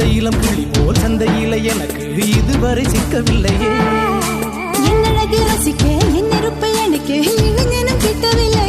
அந்த இளம் புள்ளி போல் சந்தையில எனக்கு இதுவரை சிக்கவில்லையே. என்னழகு ரசிக்க என் நெருப்பை எனக்கு கிட்டவில்லை.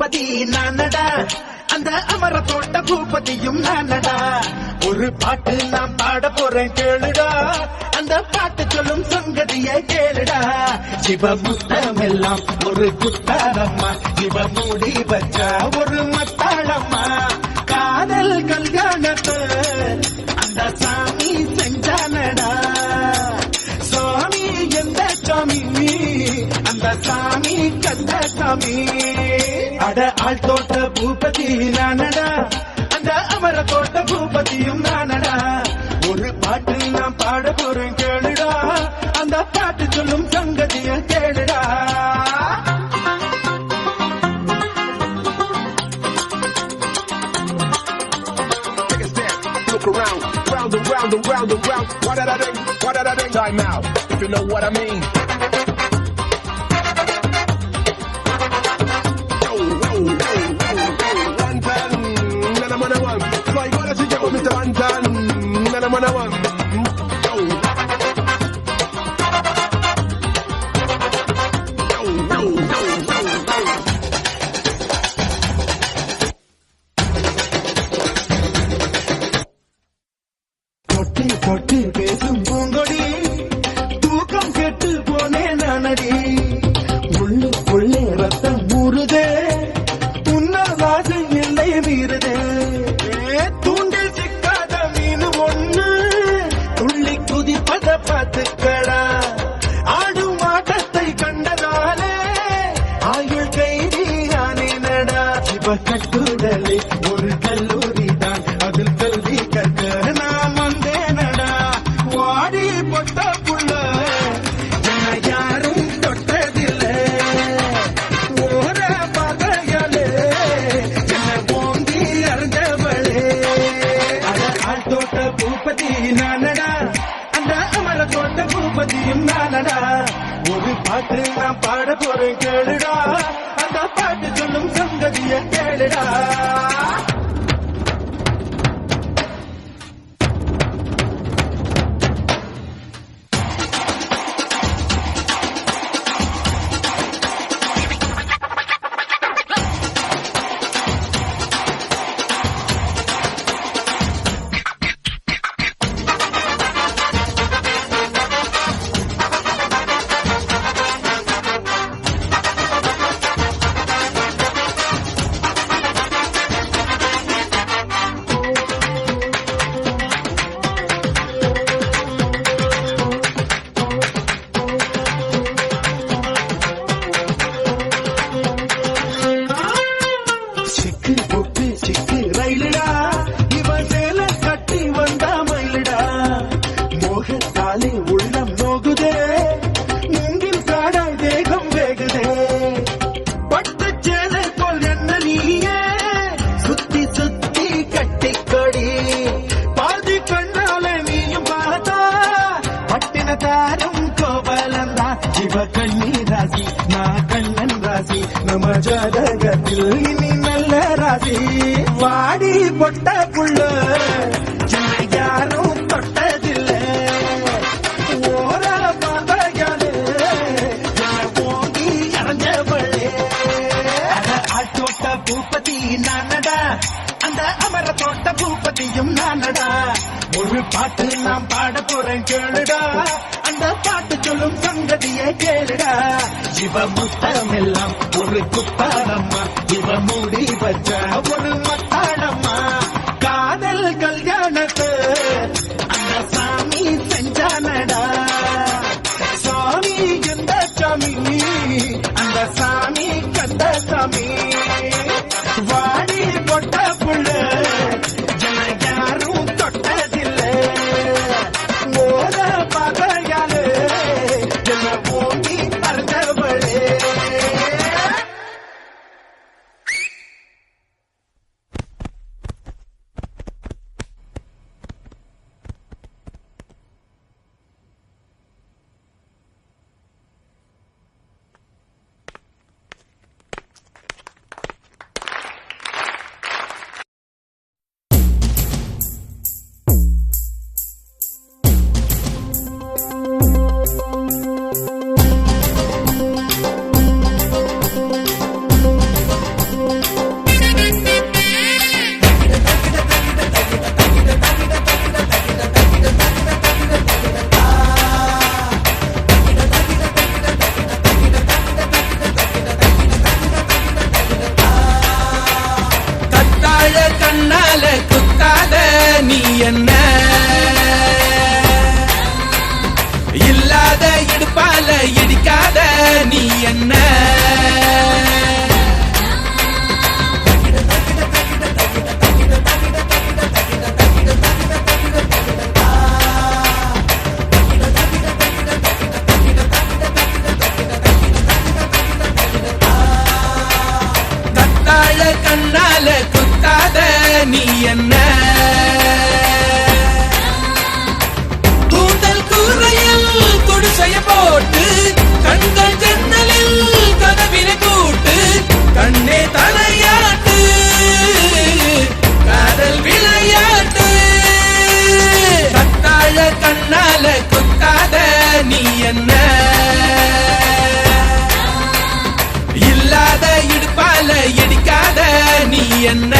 பூபதி நானடா. அந்த அமர தோட்ட பூபதியும் நானடா. ஒரு பாட்டு நான் பாட போறேன் கேளுடா. அந்த பாட்டு சொல்லும் சங்கதிய கேளுடா. சிவமுத்தம் எல்லாம் ஒரு குத்தாரம்மா. சிவ மூடி வச்சா ஒரு மத்தாளம்மா. காதல் கல்யாணத்தை அந்த சாமி செஞ்சானடா. சாமி எந்த சாமி? அந்த சாமி கந்த சாமி. அட ஆள் தோட்ட பூபதி நானடா அந்த அமர தோட்ட பூபதியும் நானடா ஒரு பாட்டு நான் பாட போறேன் கேளுடா அந்த பாட்டு சொல்லும் சங்கதிய கேளுடா around, round and round and round and round. What did I do? What did I do? Time out. If you know what I mean. ನದಿ ஜாதகத்தில் இனி நல்ல ராசி. வாடி பொட்ட புள்ள யாரும் தொட்டதில்லை. ஓர பார்வையாலே என்னை அரைஞ்சவளே ஆட்டோட்ட பூப்பதி நானடா அந்த அமர தோட்ட பூப்பதியும் நானடா. ஒரு பாட்டு நான் பாட போறேன் கேளுடா. அந்த பாட்டு சொல்லும் சங்கதியை கேளுடா. இவ முத்தம் எல்லாம் ஒரு குத்தாரம்மா இவ மூடி வச்ச ஒரு மத்தாடம்மா காதல் கல்யாணத்து அந்த சாமி செஞ்சானடா. சாமி எந்த சாமி அந்த சாமி கந்த சாமி. என்ன? இல்லாத இடுப்பால இடிக்காத நீ என்ன?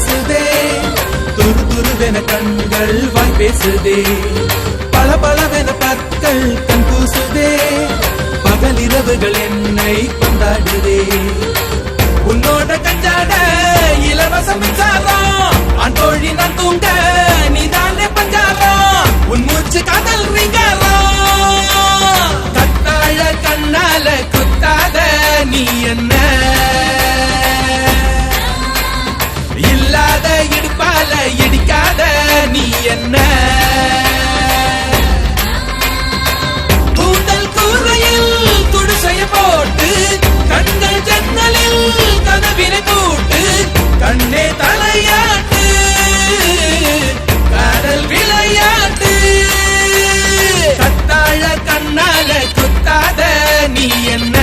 பேசுதே. துரு துருவென கண்கள் வாய் பேசுதே. பல பலவென பற்கள் கண் கூசுதே. பகல் இரவுகள் என்னை கொண்டாடுதே. உன்னோட கஞ்சாட இலவச மின்சாரம். அன்றோழி நான் தூங்க நீ தானே பஞ்சாரம். உன் மூச்சு காதல் ரிங்காரம். கத்தாழ கண்ணால குத்தாத நீ என்ன மேல இடிக்காத நீ என்ன? கூந்தல் கூரையில் குடிசைய போட்டு கண்கள் ஜன்னலில் கதவினை போட்டு கண்ணே தலையாட்டு கடல் விளையாட்டு. கத்தாழ கண்ணால குத்தாத நீ என்ன?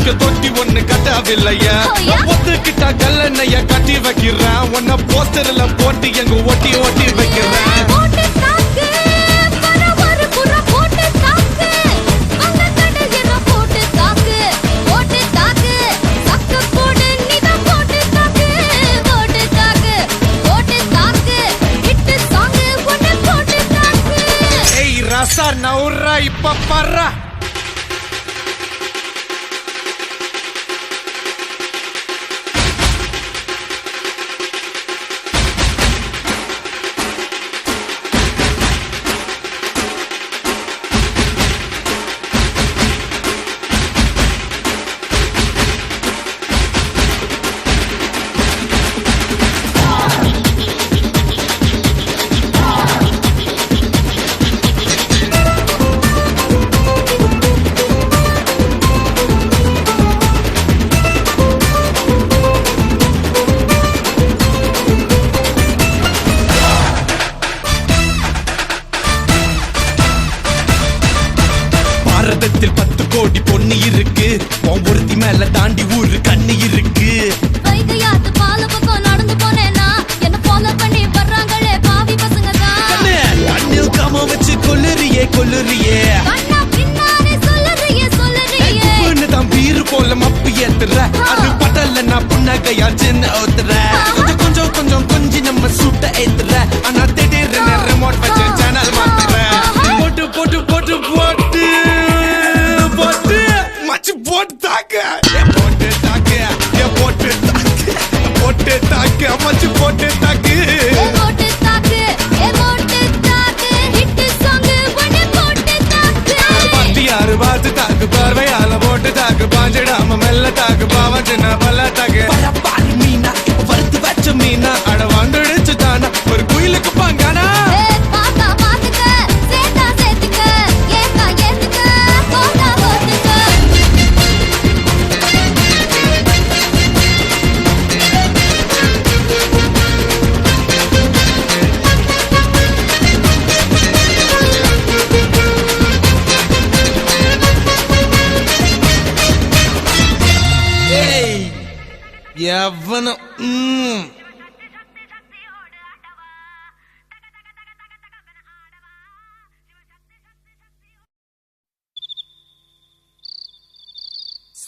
எனக்கு தொட்டி ஒண்ணு கட்டவில்லையா. ஒத்துக்கிட்டா கல்லண்ணைய கட்டி வைக்கிறேன். உன்னை போஸ்டர்ல போட்டு எங்க ஒட்டி ஒட்டி வைக்கிறேன். Pasar na urra y போட்டு தாக்க மச்சு போட்டு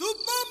Super!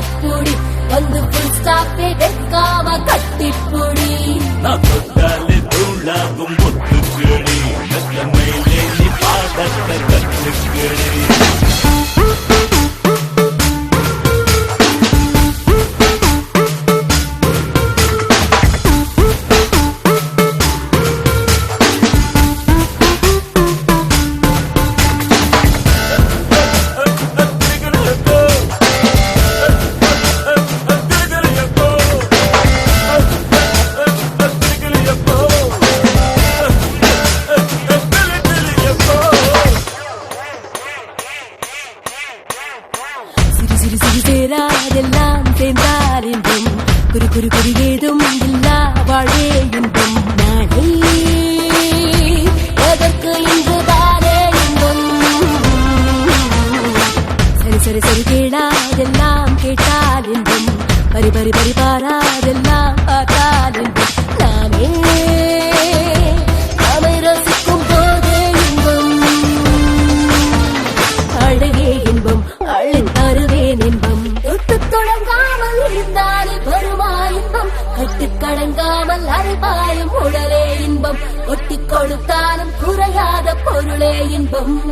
கட்டிப்புடி. வந்து புல் ஸ்டாப்பே வெட்காம கட்டிப்புடி. நான் பரி பரி பரி பாராதெல்லாம் பார்த்தாலே நாமே. நாமை ரசிக்கும் போதே இன்பம். அழகே இன்பம் அழன் தருவேன் இன்பம். தொட்டு தொடங்காமல் இருந்தாலே வருமா இன்பம்? கட்டு கடங்காமல் அரைபாயும் உடலே இன்பம். ஒட்டி கொடுத்தாலும் குறையாத பொருளே இன்பம்.